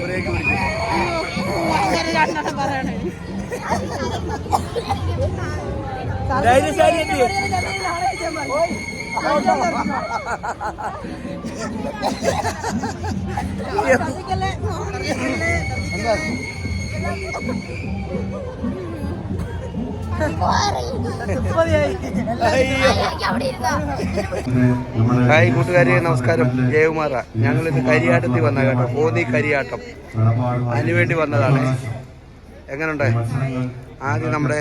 Break പിടിക്കും പറയണേ ധൈര്യശാലി എന്ത്? ഹായ് കൂട്ടുകാരി നമസ്കാരം. ജയകുമാറ. ഇന്ന് കരിയാട്ടത്തിൽ വന്ന കേട്ടോ. പോന്നി കരിയാട്ടം. അതിനുവേണ്ടി വന്നതാണ്. എങ്ങനുണ്ട്? ആദ്യം നമ്മുടെ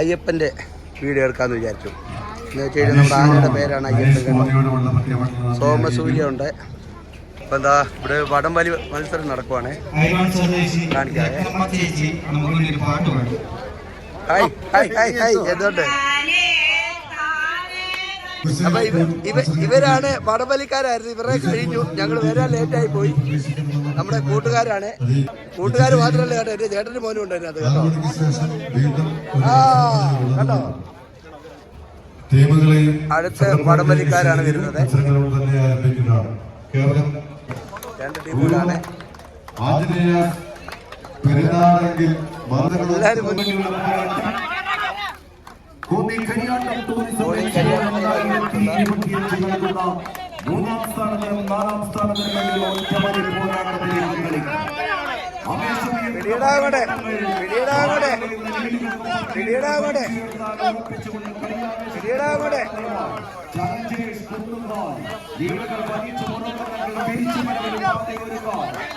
അയ്യപ്പന്റെ വീഡിയോ എടുക്കാമെന്ന് വിചാരിച്ചു. എന്ന് വെച്ച് കഴിഞ്ഞാൽ നമ്മുടെ ആനയുടെ പേരാണ് അയ്യപ്പൻ സോമസൂര്യ ഉണ്ട്. അപ്പം എന്താ ഇവിടെ വടം വലി മത്സരം നടക്കുവാണേ. കാണിക്കാവേ. ഹായ് ഹായ് ഹായ് ഹായ് എന്തുകൊണ്ട് അപ്പൊ ഇവ ഇവ ഇവരാണ് വടംവലിക്കാരായിരുന്നു ഇവരെ കഴിഞ്ഞു. ഞങ്ങൾ വരാൻ ലേറ്റായി പോയി. നമ്മുടെ കൂട്ടുകാരാണ്. കൂട്ടുകാർ മാത്രമല്ല കേട്ടോ എന്റെ ചേട്ടന്റെ മോനും ഉണ്ട് അതിനകത്ത് കേട്ടോ. ആ കേട്ടോ അടുത്ത വടംവലിക്കാരാണ് വരുന്നത്. കേരളം രണ്ട് ടീമുകളാണ് എല്ലാവരും മൂന്നാം സ്ഥാനത്തിനും നാലാം സ്ഥാനത്തിനും ഒറ്റമതി പോരാട്ടത്തിൽ പിടിയിടാങ്ങടെ പിടിയിടാകട്ടെ പിടിയിടാകട്ടെ പിടിയിടാകട്ടെ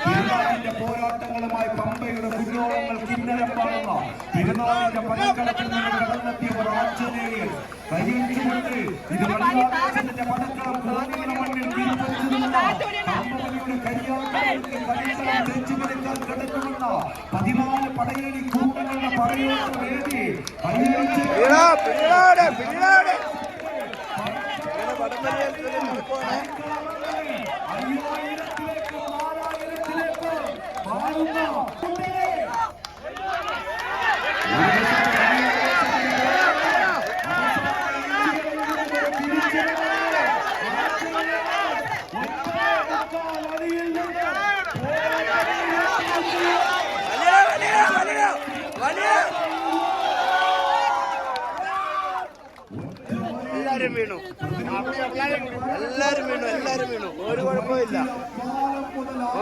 തിരുനാളിന്റെ പോരാട്ടങ്ങളുമായി പമ്പയുടെ കുഞ്ഞോളങ്ങൾ കിന്നരം പാടുന്ന തിരുനാളിന്റെ പടക്കളത്തിൽ നിന്ന് ഒരു മണ്ണിൽ ഇങ്ങനെ വടംവലി മത്സരം നടക്കുവാണ് അയ്യായിരത്തിലേക്ക് നാലായിരത്തിലേക്ക് മാറുന്ന എല്ലാരും വീണു. എല്ലാരും വീണു എല്ലാരും വീണു. ഒരു കുഴപ്പമില്ല.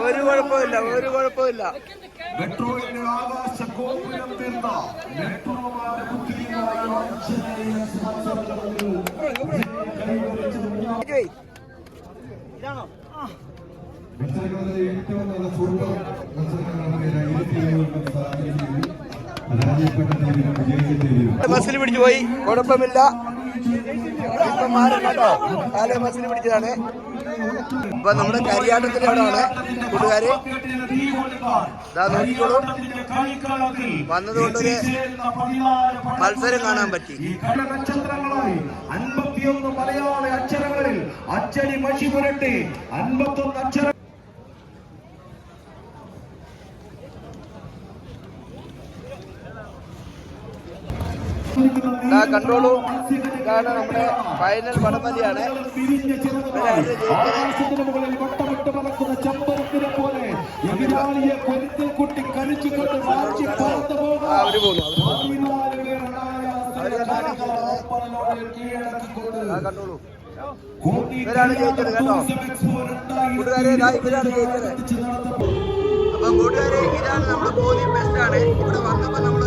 ഒരു കുഴപ്പമില്ല ഒരു കുഴപ്പമില്ല. ആകാശ ഗോപുരം തീർന്ന. മത്സരങ്ങളിലെ ഏറ്റവും നല്ല പിടിച്ചു പോയി. കുഴപ്പമില്ല. ഇപ്പൊ മാറും കേട്ടോ കാലേ മസിൽ പിടിച്ചതാണ്. ഇപ്പൊ നമ്മുടെ കരിയാട്ടത്തിന്റെ അവിടെയാണ് കൂട്ടുകാര്. ഇതാ നോക്കിക്കോളൂ. വന്നതുകൊണ്ടൊരു മത്സരം കാണാൻ പറ്റി. അൻപത്തിയൊന്ന് മലയാള അക്ഷരങ്ങളിൽ അച്ചടി മഷി പുരട്ടി അൻപത്തൊന്ന് അക്ഷരം കണ്ടോളൂ. ഇതാണ് നമ്മുടെ ഫൈനൽ വടംവലിയാണ് അവർ കണ്ടോളൂ. ഇവരാണ് ജയിച്ചത് കേട്ടോ. കൂട്ടുകാരെ ഇവരാണ് ജയിച്ചത്. അപ്പം കൂട്ടുകാരെ ഇതാണ് നമ്മുടെ ബോധ്യം ബെസ്റ്റ് ആണ്. ഇവിടെ വന്നപ്പോ നമ്മൾ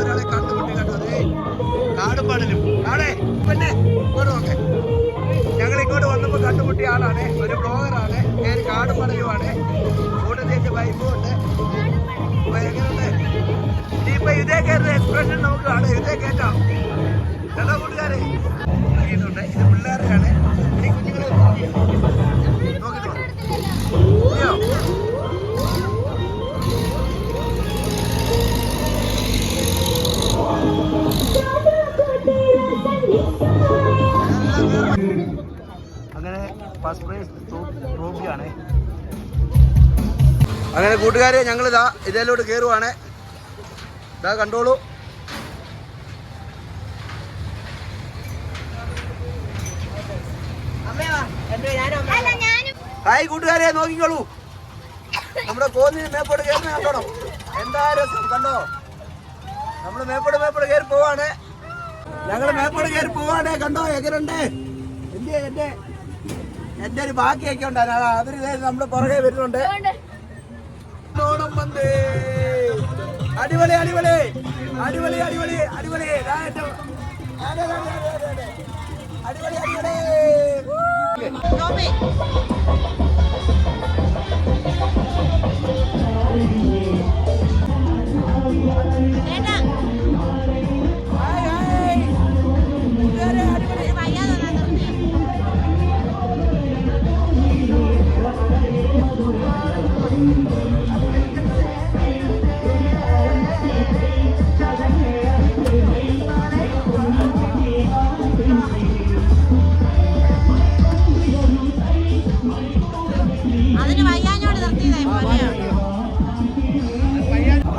ആളാണ് ഒരു ബ്ലോഗറാണ് ഞാൻ കാടും പടലുമാണ് കൂടെ ചേച്ചി വൈഫും ഉണ്ട് എങ്ങനെയുണ്ട് ഇനിയിപ്പോ ഇതേ കയറുന്ന എക്സ്പ്രഷൻ നമുക്ക് കാണാം. ഇതേ കേട്ടോ. അങ്ങനെ കൂട്ടുകാരെ ഞങ്ങൾ ഇതാ ഇതിലോട്ട് കയറുവാണ് ഇതാ കണ്ടോളൂ. ഹായ് കൂട്ടുകാരെ നോക്കിക്കോളൂ. നമ്മുടെ കോന്നി മേപ്പോട്ട് കയറുന്ന കണ്ടോണം എന്താ രസം? കണ്ടോ? നമ്മൾ മേപ്പോട് മേപ്പോട് കയറി പോവാണ്. ഞങ്ങൾ മേപ്പോട് കയറി പോവാണ്. കണ്ടോ? എങ്ങനെയുണ്ട് എന്റെ എന്റെ എന്റെ ഒരു ബാക്കിയൊക്കെ ഉണ്ടായിരുന്നു അതൊരു ദേ നമ്മുടെ പുറകെ വരുന്നുണ്ട്. ഓണം വന്നേ. അടിപൊളി അടിപൊളി. അടിപൊളി അടിപൊളി അടിപൊളി. അടിപൊളി അടിപൊളി.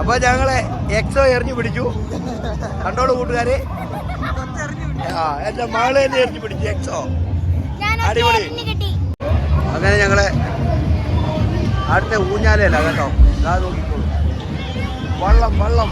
അപ്പൊ ഞങ്ങളെ എക്സോ എറിഞ്ഞു പിടിച്ചു. കണ്ടോളൂ കൂട്ടുകാരെ. ആ എന്റെ മകളെ തന്നെ എറിഞ്ഞു പിടിച്ചു എക്സോ. അടിപൊളി. അങ്ങനെ ഞങ്ങളെ അടുത്ത ഊഞ്ഞാലല്ല കേട്ടോ. ഇതാ നോക്കിക്കോളൂ. വള്ളം വള്ളം.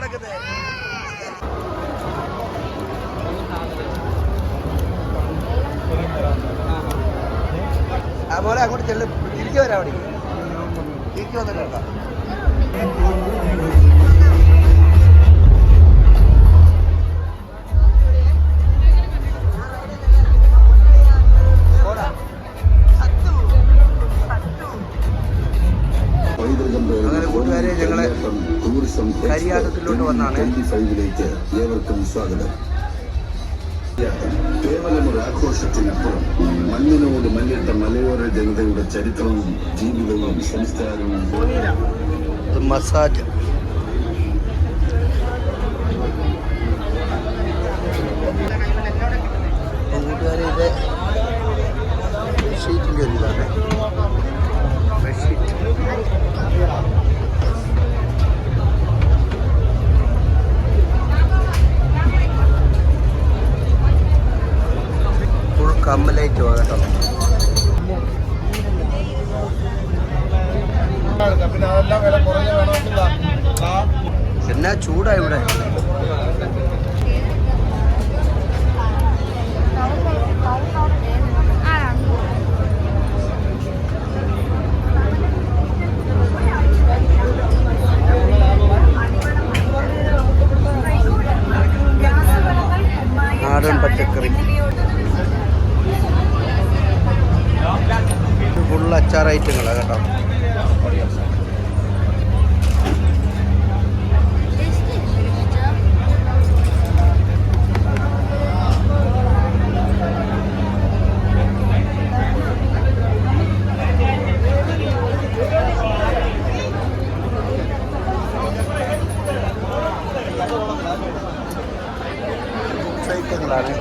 കൊണ്ടു നടക്കുന്നത് അതുപോലെ അങ്ങോട്ട് ചെല്ലു. തിരിച്ചു വരാം അവിടെ തിരിച്ചു വന്നിട്ട് ഫൈവിലേക്ക് ഏവർക്കും സ്വാഗതം. കേവലം ഒരു ആഘോഷത്തിനപ്പുറം മണ്ണിനോട് മല്ലിട്ട മലയോര ജനതയുടെ ചരിത്രവും ജീവിതവും സംസ്കാരവും മസാജ്. കമ്മലായിട്ട് പോകാം കേട്ടോ. എന്നാ ചൂടാ ഇവിടെ. നാടൻ പച്ചക്കറി. അച്ചാർ ഐറ്റങ്ങളാണ് കേട്ടോ. ഐറ്റങ്ങളാണ്.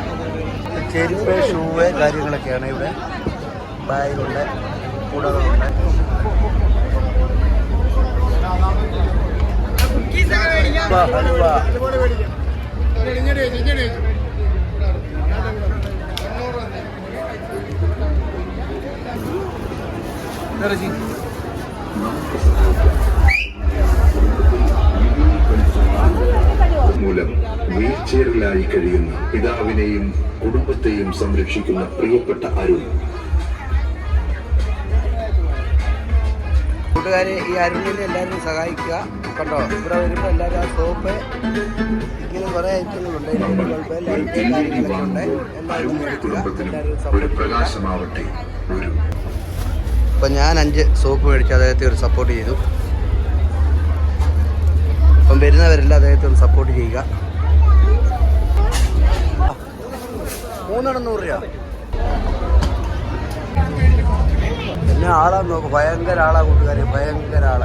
ചെരുപ്പ് ഷൂവ് കാര്യങ്ങളൊക്കെയാണ് ഇവിടെ. ബാഗുണ്ട്. മൂലം വീൽചെയറിലായി കഴിയുന്ന പിതാവിനെയും കുടുംബത്തെയും സംരക്ഷിക്കുന്ന പ്രിയപ്പെട്ട അരുൺ. കൂട്ടുകാരെ ഈ അരുണിനെ എല്ലാവരും സഹായിക്കുക. കണ്ടോ? ഇവിടെ വരുമ്പോൾ എല്ലാവരും ആ സോപ്പ് ഇങ്ങനെ കുറേ ഐറ്റങ്ങളുണ്ട് കുഴപ്പമില്ല ലൈറ്റ് കാര്യങ്ങളൊക്കെ ഉണ്ട് എല്ലാവരും മേടിക്കുക. അപ്പം ഞാൻ അഞ്ച് സോപ്പ് മേടിച്ച് അദ്ദേഹത്തെ ഒരു സപ്പോർട്ട് ചെയ്തു. അപ്പം വരുന്നവരെല്ലാം അദ്ദേഹത്തെ ഒന്ന് സപ്പോർട്ട് ചെയ്യുക. മൂന്നെണ്ണം നൂറ് രൂപ. പിന്നെ ആളാ നോക്കും. ഭയങ്കര ആളാ കൂട്ടുകാരെ. ഭയങ്കര ആൾ.